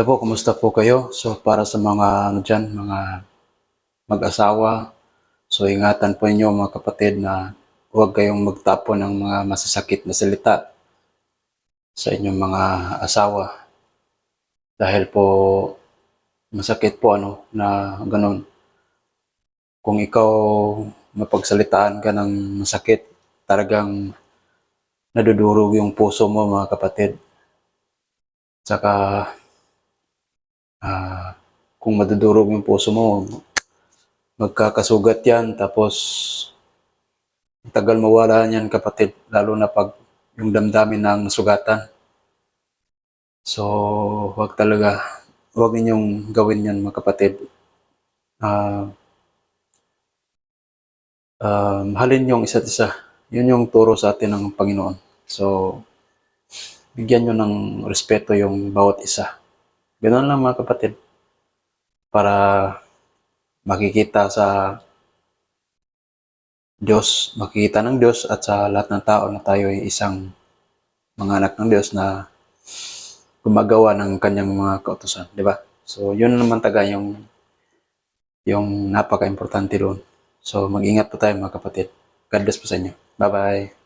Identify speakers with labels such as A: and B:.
A: Hello po, kumusta po kayo? So para sa mga ano dyan, mga mag-asawa, so ingatan po inyo mga kapatid na huwag kayong magtapon ng mga masasakit na salita sa inyong mga asawa. Dahil po masakit po ano na ganun. Kung ikaw mapagsalitaan ka ng masakit, talagang nadudurog yung puso mo mga kapatid. Tsaka ah, kung madudurog yung puso mo, magkakasugat yan. Tapos, ang tagal mawala yan kapatid, lalo na pag yung damdamin ng sugatan. So, wag talaga, wag ninyong gawin yan mga kapatid. Ah, ah, mahalin yung isa't isa. Yun yung turo sa atin ng Panginoon. So, bigyan nyo ng respeto yung bawat isa. Ganun lang mga kapatid. Para makikita sa Diyos, makikita ng Diyos at sa lahat ng tao na tayo ay isang mga anak ng Diyos na gumagawa ng kanyang mga kautusan, di ba? So, yun naman taga yung yung napaka-importante doon. So, mag-ingat po tayo mga kapatid. God bless po sa inyo. Bye-bye.